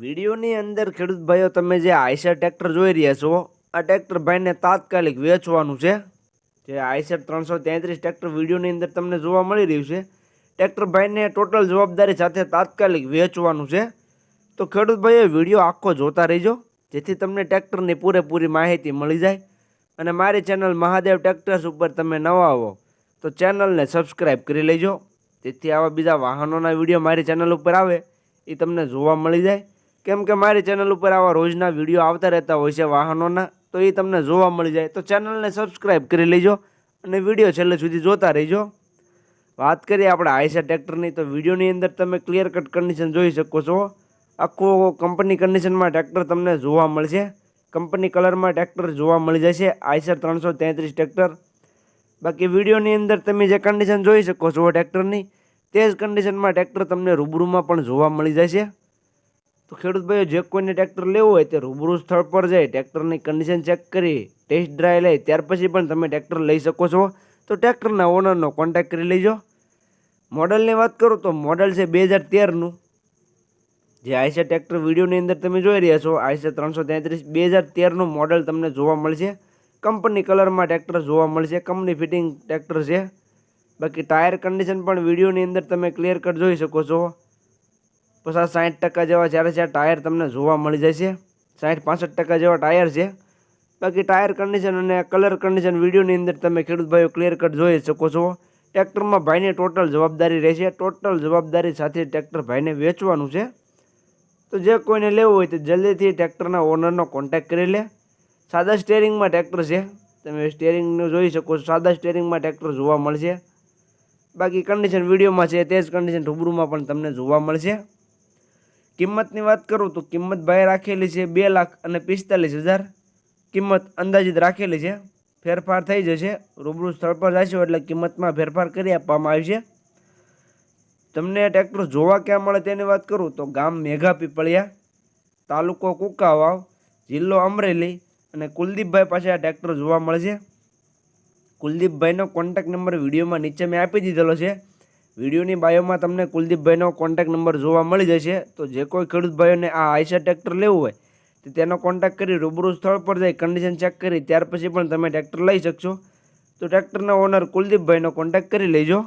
વિડીયોની અંદર ખેડૂત ભાઈઓ, તમે જે આઈસર ટ્રેક્ટર જોઈ રહ્યા છો, આ ટ્રેક્ટર ભાઈને તાત્કાલિક વેચવાનું છે. જે આઈસર ત્રણસો તેત્રીસ ટ્રેક્ટર વિડીયોની અંદર તમને જોવા મળી રહ્યું છે. ટ્રેક્ટર ભાઈને ટોટલ જવાબદારી સાથે તાત્કાલિક વેચવાનું છે. તો ખેડૂત ભાઈઓ વીડિયો આખો જોતા રહેજો, જેથી તમને ટ્રેક્ટરની પૂરેપૂરી માહિતી મળી જાય. અને મારી ચેનલ મહાદેવ ટ્રેક્ટર્સ ઉપર તમે નવા આવો તો ચેનલને સબસ્ક્રાઈબ કરી લેજો. જેથી આવા બીજા વાહનોના વીડિયો મારી ચેનલ ઉપર આવે, એ તમને જોવા મળી જાય. કેમ કે મારી ચેનલ ઉપર આવા રોજના વીડિયો આવતા રહેતા હોય છે વાહનોના, તો એ તમને જોવા મળી જાય. તો ચેનલને સબસ્ક્રાઈબ કરી લેજો અને વીડિયો છેલ્લે સુધી જોતા રહેજો. વાત કરીએ આપણે આઈસર ટ્રેક્ટરની, તો વિડીયોની અંદર તમે ક્લિયર કટ કન્ડિશન જોઈ શકો છો. આખું કંપની કન્ડિશનમાં ટ્રેક્ટર તમને જોવા મળશે. કંપની કલરમાં ટ્રેક્ટર જોવા મળી જશે. આઈસર ત્રણસો તેત્રીસ ટ્રેક્ટર. બાકી વિડીયોની અંદર તમે જે કન્ડિશન જોઈ શકો છો ટ્રેક્ટરની, તે જ કન્ડિશનમાં ટ્રેક્ટર તમને રૂબરૂમાં પણ જોવા મળી જશે. તો ખેડૂત ભાઈઓ જે કોઈને ટ્રેક્ટર લેવું હોય તે રૂબરૂ સ્થળ પર જઈ ટ્રેક્ટરની કન્ડિશન ચેક કરી ટેસ્ટ ડ્રાઈવ લઈ ત્યાર પછી પણ તમે ટ્રેક્ટર લઈ શકો છો. તો ટ્રેક્ટરના ઓનરનો કોન્ટેક્ટ કરી લેજો. મોડલની વાત કરું તો મોડલ છે બે હજાર તેરનું. જે આઈસર ટ્રેક્ટર વિડીયોની અંદર તમે જોઈ રહ્યા છો, આઈસે ત્રણસો તેત્રીસ. બે હજાર તેરનું મોડલ તમને જોવા મળશે. કંપની કલરમાં ટ્રેક્ટર જોવા મળશે, કંપની ફિટિંગ ટ્રેક્ટર છે. બાકી ટાયર કન્ડિશન પણ વિડીયોની અંદર તમે ક્લિયર કટ જોઈ શકો છો. પચાસ સાઠ ટકા જેવા જ્યારે ચાર ટાયર તમને જોવા મળી જશે સાઠ પાસઠ ટકા જેવા ટાયર છે. બાકી ટાયર કન્ડિશન અને કલર કન્ડિશન વિડીયોની અંદર તમે ખેડૂત ભાઈઓ ક્લિયર કટ જોઈ શકો છો. ટ્રેક્ટરમાં ભાઈને ટોટલ જવાબદારી રહેશે ટોટલ જવાબદારી સાથે ટ્રેક્ટર ભાઈને વેચવાનું છે. તો જે કોઈને લેવું હોય તો જલ્દીથી ટ્રેક્ટરના ઓનરનો કોન્ટેક્ટ કરી લે. સાદા સ્ટેરિંગમાં ટ્રેક્ટર છે, તમે સ્ટેરિંગનું જોઈ શકો છો, સાદા સ્ટેરિંગમાં ટ્રેક્ટર જોવા મળશે. બાકી કન્ડિશન વિડીયોમાં છે, તે જ કન્ડિશન રૂબરૂમાં પણ તમને જોવા મળશે. કિંમતની વાત કરું તો કિંમત ભાઈ રાખેલી છે બે લાખ અને પિસ્તાલીસ હજાર. કિંમત અંદાજિત રાખેલી છે. ફેરફાર થઈ જશે. રૂબરૂ સ્થળ પર જશો એટલે કિંમતમાં ફેરફાર કરી આપવામાં આવશે તમને ટ્રેક્ટર જોવા ક્યાં મળે તેની વાત કરું તો ગામ મેઘા પીપળિયા, તાલુકો કુકાવાવ, જિલ્લો અમરેલી અને કુલદીપભાઈ પાસે આ ટ્રેક્ટર જોવા મળશે કુલદીપભાઈનો કોન્ટેક્ટ નંબર વિડીયોમાં નીચે મેં આપી દીધેલો છે. વિડીયોની બાયોમાં તમને કુલદીપભાઈનો કોન્ટેક્ટ નંબર જોવા મળી જશે. તો જે કોઈ ખેડૂત ભાઈઓને આ આઈસર ટ્રેક્ટર લેવું હોય, તો તેનો કોન્ટેક્ટ કરી રૂબરૂ સ્થળ પર જઈ કન્ડિશન ચેક કરી, ત્યાર પછી પણ તમે ટ્રેક્ટર લઈ શકશો. તો ટ્રેક્ટરના ઓનર કુલદીપભાઈનો કોન્ટેક્ટ કરી લેજો.